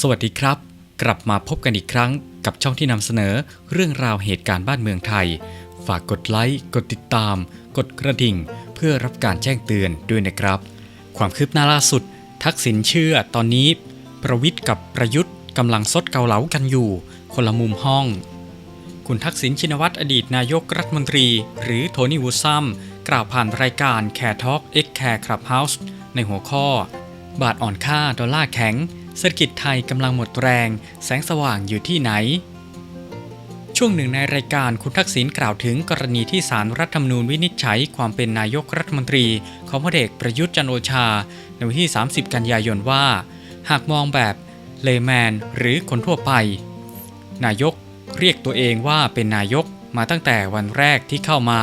สวัสดีครับ กลับมาพบกันอีกครั้งกับช่องที่นำเสนอเรื่องราวเหตุการณ์บ้านเมืองไทย ฝากกดไลค์กดติดตาม กดกระดิ่ง เพื่อรับการแจ้งเตือนด้วยนะครับ ความคืบหน้าล่าสุด ทักษิณเชื่อตอนนี้ ประวิทย์กับประยุทธ์กำลังซดเกาเหลากันอยู่ คนละมุมห้อง คุณทักษิณชินวัตรอดีตนายกรัฐมนตรี หรือโทนี่วูซัมกล่าวผ่านรายการแคร์ทอ l เอ็กแคร์คลับเฮาส์ในหัวข้อบาทอ่อนค่าดอลลาร์แข็ง เศรษฐกิจไทยกำลังหมดแรง แสงสว่างอยู่ที่ไหน ช่วงหนึ่งในรายการคุณทักษิณกล่าวถึงกรณีที่สารรัฐธรรมนูญวินิจฉัยความเป็นนายกรัฐมนตรี ของพลเอกประยุทธ์จันโอชา ในวันที่ 30 กันยายนว่า หากมองแบบเลแมนหรือคนทั่วไป นายกเรียกตัวเองว่าเป็นนายกมาตั้งแต่วันแรกที่เข้ามา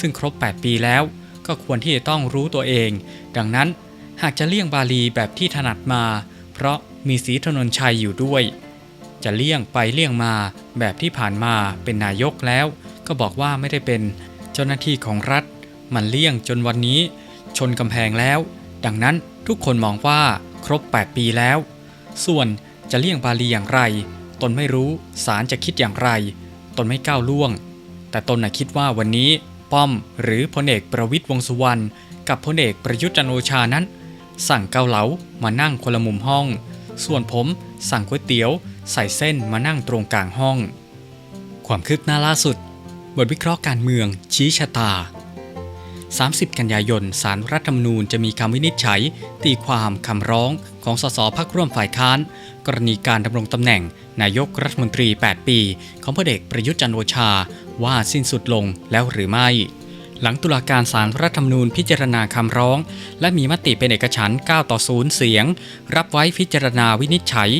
ซึ่งครบ 8 ปีแล้ว ก็ควรที่จะต้องรู้ตัวเอง ดังนั้นหากจะเลี่ยงบาลีแบบที่ถนัดมา เพราะ มีสีถนนชัยอยู่ด้วย จะเลี่ยงไปเลี่ยงมาแบบที่ผ่านมาเป็นนายกแล้ว ก็บอกว่าไม่ได้เป็นเจ้าหน้าที่ของรัฐ มันเลี่ยงจนวันนี้ ชนกำแพงแล้ว ดังนั้นทุกคนมองว่าครบ 8 ปีแล้ว ส่วนจะเลี่ยงบาลีอย่างไร ตนไม่รู้ศาลจะคิดอย่างไร ตนไม่ก้าวล่วง แต่ตนน่ะคิดว่าวันนี้ป้อมหรือพลเอกประวิตยวงสุวรรณกับพลเอกประยุทธ์จันโอชานั้น สั่งเกาเหลามานั่งคนละมุมห้อง ส่วนผมสั่งก๋วยเตี๋ยว ใส่เส้นมานั่งตรงกลางห้อง ความคืบหน้าล่าสุด บทวิเคราะห์การเมือง ชี้ชะตา 30 กันยายนสารรัฐธรรมนูญจะมีคำวินิจฉัย ตีความคำร้องของสสพักร่วมฝ่ายค้าน กรณีการดำรงตำแหน่ง นายกรัฐมนตรี 8 ปี ของพลเอกประยุทธ์จันโอชา ว่าสิ้นสุดลงแล้วหรือไม่ หลังตุลาการสารรัฐธรรมนูญพิจารณาคำร้อง และมีมติเป็นเอกฉันท์9ต่อ 0 เสียง รับไว้พิจารณาวินิจฉัย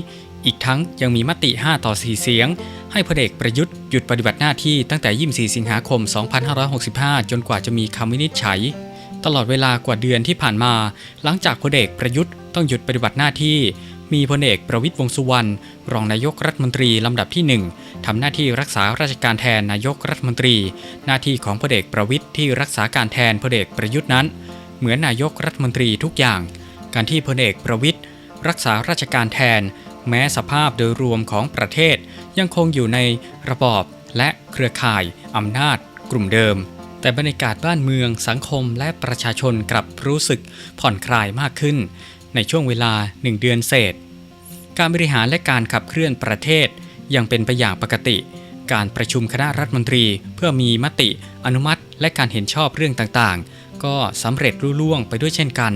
อีกทั้งยังมีมติ 5 ต่อ 4 เสียง ให้พลเอกประยุทธ์หยุดปฏิบัติหน้าที่ตั้งแต่ 24 สิงหาคม 2565 จนกว่าจะมีคำวินิจฉัย ตลอดเวลากว่าเดือนที่ผ่านมา หลังจากพลเอกประยุทธ์ต้องหยุดปฏิบัติหน้าที่ มีพลเอกประวิตยวงษ์สุวรรณรองนายกรัฐมนตรีลำดับที่ 1 ทำหน้าที่รักษาราชการแทนนายกรัฐมนตรี หน้าที่ของพลเอกประวิตยที่รักษาการแทนพลเอกประยุทธ์นั้น เหมือนนายกรัฐมนตรีทุกอย่าง การที่พลเอกประวิตยรักษาราชการแทน แม้สภาพโดยรวมของประเทศ ยังคงอยู่ในระบอบและเครือข่ายอำนาจ กลุ่มเดิม แต่บรรยากาศบ้านเมืองสังคมและประชาชนกลับรู้สึกผ่อนคลายมากขึ้น ในช่วงเวลา1เดือนเศษ การบริหารและการขับเคลื่อนประเทศ ยังเป็นไปอย่างปกติ การประชุมคณะรัฐมนตรีเพื่อมีมติ อนุมัติ และการเห็นชอบเรื่องต่างๆ ก็สำเร็จรุ่ล่วงไปด้วยเช่นกัน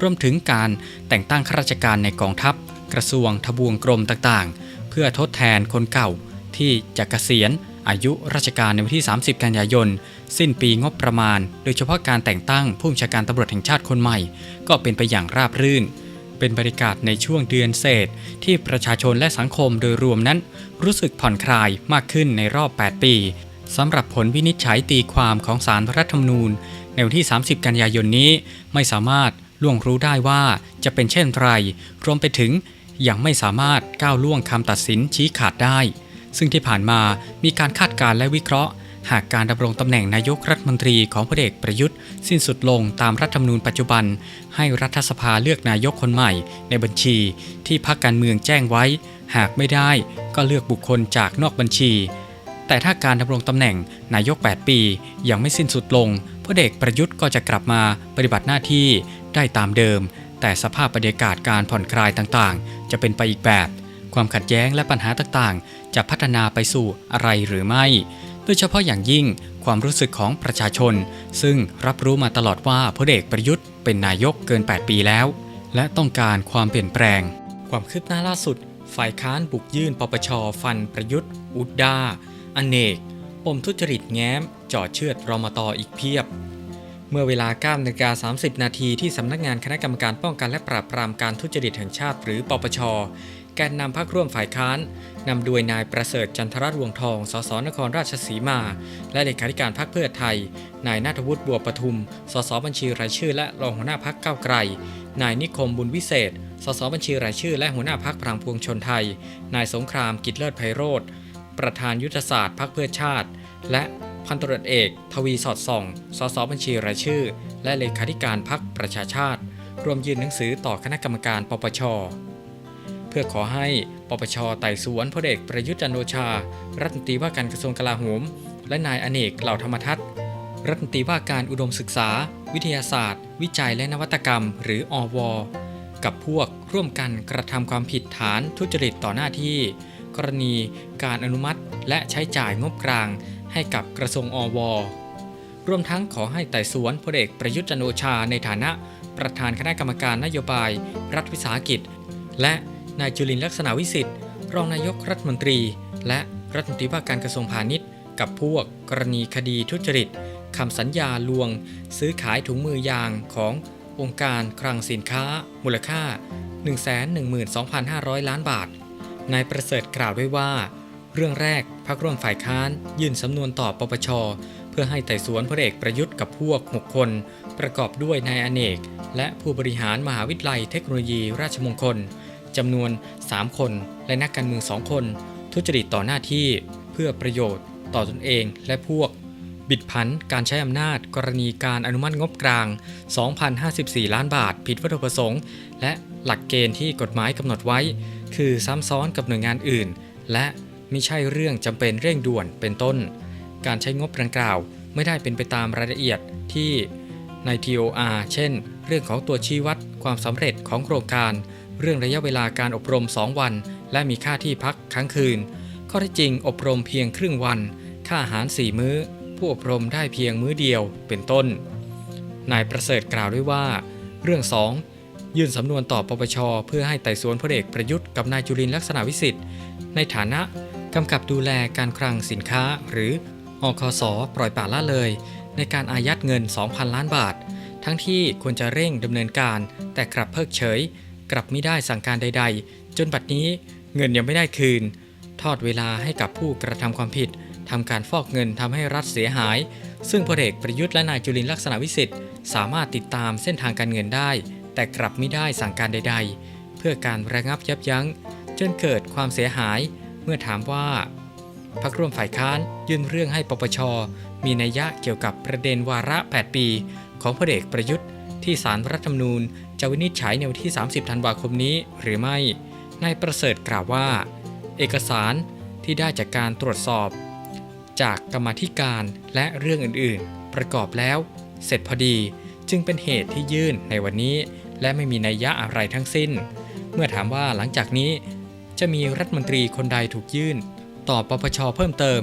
รวมถึงการแต่งตั้งข้าราชการในกองทัพ กระทรวงทบวงกรมต่างๆ เพื่อทดแทนคนเก่าที่จะเกษียณอายุราชการในวันที่ 30 กันยายน สิ้นปีงบประมาณ โดยเฉพาะการแต่งตั้งผู้บัญชาการตำรวจแห่งชาติคนใหม่ ก็เป็นไปอย่างราบรื่น เป็นบรรยากาศในช่วงเดือนเศษ ที่ประชาชนและสังคมโดยรวมนั้น รู้สึกผ่อนคลายมากขึ้นในรอบ 8 ปีสำหรับผลวินิจฉัยตีความของสารรัฐธรรมนูญ ในวันที่ 30 กันยายนนี้ ไม่สามารถล่วงรู้ได้ว่าจะเป็นเช่นไร รวมไปถึงยังไม่สามารถก้าวล่วงคำตัดสินชี้ขาดได้ ซึ่งที่ผ่านมามีการคาดการณ์และวิเคราะห์ หากการดำรงตำแหน่งนายกรัฐมนตรีของพลเอกประยุทธ์ สิ้นสุดลงตามรัฐธรรมนูญปัจจุบัน ให้รัฐสภาเลือกนายกคนใหม่ ในบัญชีที่พรรคการเมืองแจ้งไว้ หากไม่ได้ก็เลือกบุคคลจากนอกบัญชี แต่ถ้าการดำรงตำแหน่งนายก 8 ปี ยังไม่สิ้นสุดลงพลเอกประยุทธ์ก็จะกลับมาปฏิบัติหน้าที่ได้ตามเดิม แต่สภาพบรรยากาศการผ่อนคลายต่างๆ จะเป็นไปอีกแบบ ความขัดแย้งและปัญหาต่างๆ จะพัฒนาไปสู่อะไรหรือไม่ โดยเฉพาะอย่างยิ่งความรู้สึกของประชาชน ซึ่งรับรู้มาตลอดว่าพลเอกประยุทธ์เป็นนายกเกิน 8 ปีแล้ว และต้องการความเปลี่ยนแปลง ความคืบหน้าล่าสุด ฝ่ายค้านบุกยื่นปปชฟันประยุทธ์ อุดดาอเนก ปมทุจริตแง้มจ่อเชือดรมตออีกเพียบ เมื่อเวลา9นาฬิกา30 นาทีที่สำนักงานคณะกรรมการป้องกันและปราบปรามการทุจริตแห่งชาติหรือปปชแกนนำพักร่วมฝ่ายค้าน นำโดยนายประเสริฐจันทรัตน์วงทอง สสนครราชสีมา และเลขาธิการพักเพื่อไทย นายนาถวุฒิบัวประทุม สสบัญชีรายชื่อ และรองหัวหน้าพักก้าวไกล นายนิคมบุญวิเศษ สสบัญชีรายชื่อ และหัวหน้าพักพลังพวงชนไทย นายสงครามกิจเลิศไพโรธ ประธานยุทธศาสตร์พักเพื่อชาติ และพันตรวจเอก ทวีสอดส่อง สสบัญชีรายชื่อ และเลขาธิการพักประชาชาติ รวมยื่นหนังสือต่อคณะกรรมการปปช พื่อขอให้ปปชไต่สวนพลเอกประยุทธ์จันโอชา รัฐมนตรีว่าการกระทรวงกลาโหม และนายอเนกเหล่าธรรมทัศน์รัฐมนตรีว่าการอุดมศึกษา วิทยาศาสตร์ วิจัยและนวัตกรรม หรืออว กับพวกร่วมกันกระทำความผิดฐานทุจริตต่อหน้าที่ กรณีการอนุมัติและใช้จ่ายงบกลาง ให้กับกระทรวงอว รวมทั้งขอให้ไต่สวนพลเอกประยุทธ์จันโอชาในฐานะ ประธานคณะกรรมการนโยบาย รัฐวิสาหกิจ และ นายจุลินลักษณะวิสิทธิ์ รองนายกรัฐมนตรี และรัฐมนตรีว่าการกระทรวงพาณิชย์ กับพวกกรณีคดีทุจริตคำสัญญาลวง ซื้อขายถุงมือยางขององค์การคลังสินค้า มูลค่า 112,500 ล้านบาท นายประเสริฐกล่าวไว้ว่า เรื่องแรกพักร่วมฝ่ายค้านยื่นสำนวนต่อปปช เพื่อให้ไต่สวนพลเอกประยุทธ์กับพวก 6 คน ประกอบด้วยนายอเนก และผู้บริหารมหาวิทยาลัยเทคโนโลยีราชมงคล จำนวน 3 คน และนักการเมือง 2 คน ทุจริตต่อหน้าที่เพื่อประโยชน์ต่อตนเองและพวก บิดผันการใช้อำนาจ กรณีการอนุมัติงบกลาง 2,054 ล้านบาท ผิดวัตถุประสงค์ และหลักเกณฑ์ที่กฎหมายกำหนดไว้ คือซ้ำซ้อนกับหน่วยงานอื่น และไม่ใช่เรื่องจำเป็นเร่งด่วนเป็นต้น การใช้งบดังกล่าว ไม่ได้เป็นไปตามรายละเอียดที่ใน TOR เช่น เรื่องของตัวชี้วัดความสำเร็จของโครงการ เรื่องระยะเวลาการอบรม 2 วัน และมีค่าที่พักค้างคืน ข้อท็จจริงอบรมเพียงครึ่งวัน ค่าอาหาร 4 มื้อ ผู้อบรมได้เพียงมื้อเดียวเป็นต้น นายประเสริฐกล่าวด้วยว่า เรื่อง 2 ยื่นสำนวนต่อปปช เพื่อให้ไต่สวนพลเอกประยุทธ์กับนายจุลินทร์ลักษณะวิสิทธิ์ในฐานะกำกับดูแลการคลังสินค้า หรืออคสปล่อยปละละเลย ในการอายัดเงิน 2,000 ล้านบาท ทั้งที่ควรจะเร่งดำเนินการ แต่กลับเพิกเฉย กลับไม่ได้สั่งการใด ๆ จนบัดนี้เงินยังไม่ได้คืน ทอดเวลาให้กับผู้กระทำความผิดทำการฟอกเงินทำให้รัฐเสียหาย ซึ่งพลเอกประยุทธ์และนายจุลินลักษณะวิสิทธิ์สามารถติดตามเส้นทางการเงินได้ แต่กลับไม่ได้สั่งการใด ๆ เพื่อการระงับยับยั้ง จนเกิดความเสียหาย เมื่อถามว่าพักร่วมฝ่ายค้านยื่นเรื่องให้ปปช มีนัยยะเกี่ยวกับประเด็นวาระ 8 ปี ของพลเอกประยุทธ์ที่สารรัฐธรรมนูญ จะวินิจฉัยในวันที่ 30 ธันวาคมนี้หรือไม่ นายประเสริฐกล่าวว่า เอกสารที่ได้จากการตรวจสอบ จากกรรมธิการและเรื่องอื่นๆ ประกอบแล้ว เสร็จพอดีจึงเป็นเหตุที่ยื่นในวันนี้ และไม่มีนัยยะอะไรทั้งสิ้น เมื่อถามว่าหลังจากนี้ จะมีรัฐมนตรีคนใดถูกยื่น ต่อปปชเพิ่มเติม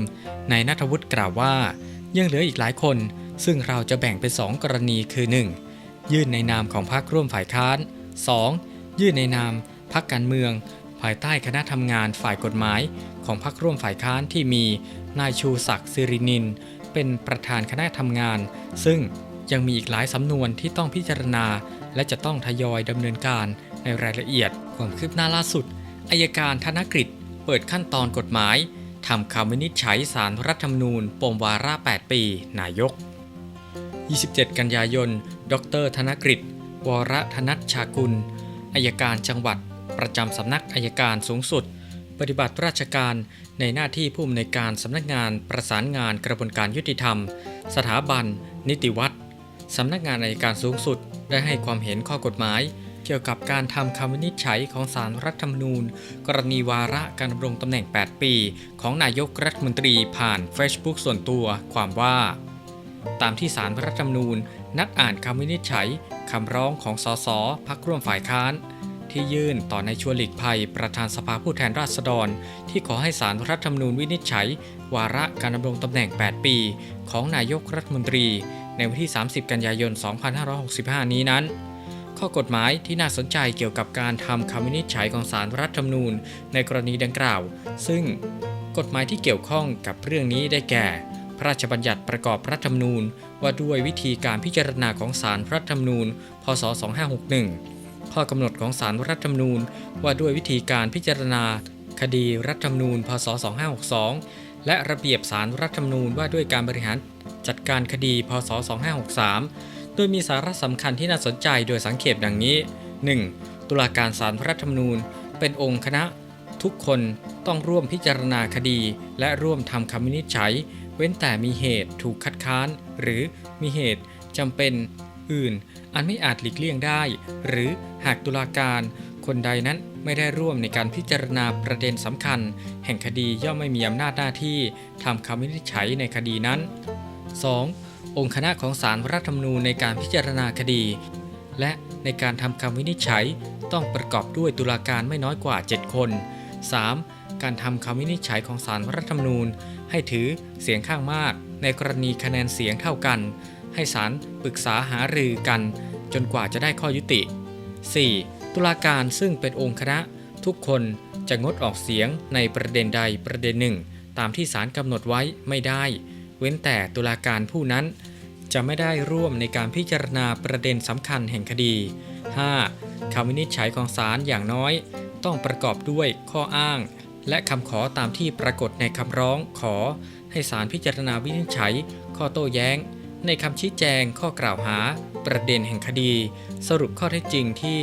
นายนัทวุฒิกล่าวว่า ยังเหลืออีกหลายคน ซึ่งเราจะแบ่งเป็น 2 กรณีคือ 1. ยื่นในนามของพรรคร่วมฝ่ายค้าน 2. ยื่นในนามพรรคการเมือง ภายใต้คณะทำงานฝ่ายกฎหมาย ของพรรคร่วมฝ่ายค้านที่มีนายชูศักดิ์สิรินิน เป็นประธานคณะทำงาน ซึ่งยังมีอีกหลายสำนวนที่ต้องพิจารณา และจะต้องทยอยดำเนินการในรายละเอียด ความคืบหน้าล่าสุดอายการธนกฤษเปิดขั้นตอนกฎหมายทำคำวินิจฉัยสารรัฐธรรมนูญปมวาระ 8 ปี นายก 27 กันยายน ดร ธนกฤษวรธนัชชากุลอายการจังหวัด ประจำสำนักอายการสูงสุด ปฏิบัติราชการในหน้าที่ผู้อำนวยการสำนักงานประสานงานกระบวนการยุติธรรม สถาบัน นิติวัตรสำนักงานอายการสูงสุด ได้ให้ความเห็นข้อกฎหมาย เกี่ยวกับการทำคำวินิจฉัยของสารรัฐธรรมนูญ กรณีวาระการดำรงตำแหน่ง 8 ปี ของนายกรัฐมนตรีผ่าน Facebook ส่วนตัวความว่า ตามที่สารรัฐธรรมนูญ นัดอ่านคำวินิจฉัยคำร้องของสสพักร่วมฝ่ายค้าน ที่ยื่นต่อในชวนหลีกภัย ประธานสภาผู้แทนราษฎร ที่ขอให้สารรัฐธรรมนูญวินิจฉัย วาระการดำรงตำแหน่ง 8 ปี ของนายกรัฐมนตรี ในวันที่ 30 กันยายน 2565 นี้นั้นข้อกฎหมายที่น่าสนใจเกี่ยวกับการทำคำวินิจฉัยของสารรัฐธรรมนูญในกรณีดังกล่าว ซึ่งกฎหมายที่เกี่ยวข้องกับเรื่องนี้ได้แก่ ระราชบัญญัติประกอบรัฐธรรมนูญ ว่าด้วยวิธีการพิจารณาของศาลรัฐธรรมนูญ พศ 2561 ข้อกำหนดของศาลรัฐธรรมนูญ ว่าด้วยวิธีการพิจารณา คดีรัฐธรรมนูญ พศ 2562 และระเบียบศาลรัฐธรรมนูญว่าด้วยการบริหารจัดการคดี พศ 2563 โดยมีสาระสำคัญที่น่าสนใจโดยสังเขปดังนี้ 1. ตุลาการศาลรัฐธรรมนูญ เป็นองค์คณะ ทุกคนต้องร่วมพิจารณาคดี และร่วมทำคำวินิจฉัย เว้นแต่มีเหตุถูกคัดค้าน หรือมีเหตุจำเป็นอื่น อันไม่อาจหลีกเลี่ยงได้ หรือหากตุลาการคนใดนั้นไม่ได้ร่วมในการพิจารณาประเด็นสำคัญ แห่งคดีย่อมไม่มีอำนาจหน้าที่ทำคำวินิจฉัยในคดีนั้น 2. องค์คณะของศาลรัฐธรรมนูญในการพิจารณาคดี และในการทำคำวินิจฉัยต้องประกอบด้วยตุลาการไม่น้อยกว่า 7 คน 3. การทำคำวินิจฉัยของศาลรัฐธรรมนูญ ให้ถือเสียงข้างมาก ในกรณีคะแนนเสียงเท่ากัน ให้ศาลปรึกษาหารือกัน จนกว่าจะได้ข้อยุติ 4. ตุลาการซึ่งเป็นองค์คณะ ทุกคนจะงดออกเสียงในประเด็นใดประเด็นหนึ่ง ตามที่ศาลกำหนดไว้ไม่ได้ เว้นแต่ตุลาการผู้นั้น จะไม่ได้ร่วมในการพิจารณาประเด็นสำคัญแห่งคดี 5. คำวินิจฉัยของศาลอย่างน้อย ต้องประกอบด้วยข้ออ้าง และคำขอตามที่ปรากฏในคำร้องขอ ให้ศาลพิจารณาวินิจฉัย ข้อโต้แย้ง ในคำชี้แจงข้อกล่าวหา ประเด็นแห่งคดี สรุปข้อเท็จจริงที่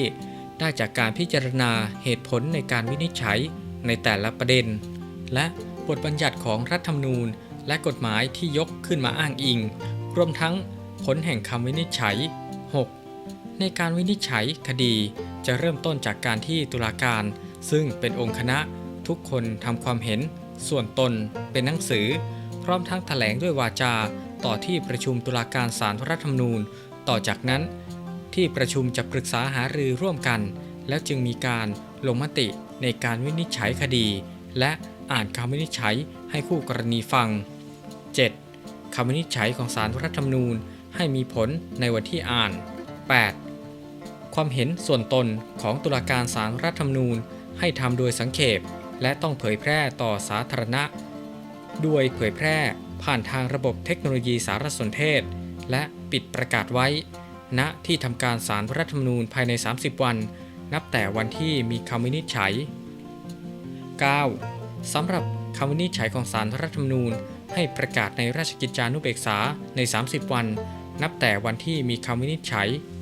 ได้จากการพิจารณาเหตุผลในการวินิจฉัยในแต่ละประเด็น และบทบัญญัติของรัฐธรรมนูญ และกฎหมายที่ยกขึ้นมาอ้างอิง รวมทั้งผลแห่งคำวินิจฉัย 6. ในการวินิจฉัยคดี จะเริ่มต้นจากการที่ตุลาการ ซึ่งเป็นองค์คณะ ทุกคนทำความเห็น ส่วนตน เป็นหนังสือ พร้อมทั้งแถลงด้วยวาจา ต่อที่ประชุมตุลาการศาลรัฐธรรมนูญ ต่อจากนั้น ที่ประชุมจะปรึกษาหารือร่วมกัน แล้วจึงมีการลงมติในการวินิจฉัยคดี และอ่านคำวินิจฉัยให้คู่กรณีฟัง 7. คำวินิจฉัยของศาลรัฐธรรมนูญให้มีผลในวันที่อ่าน 8. ความเห็นส่วนตนของตุลาการศาลรัฐธรรมนูญให้ทำโดยสังเขปและต้องเผยแพร่ต่อสาธารณะ ด้วยเผยแพร่ผ่านทางระบบเทคโนโลยีสารสนเทศ และปิดประกาศไว้ ณที่ทำการศาลรัฐธรรมนูญภายใน 30 วัน นับแต่วันที่มีคำวินิจฉัย 9. สำหรับคำวินิจฉัยของศาลรัฐธรรมนูญ ให้ประกาศในราชกิจจานุเบกษาใน 30 วัน นับแต่วันที่มีคำวินิจฉัย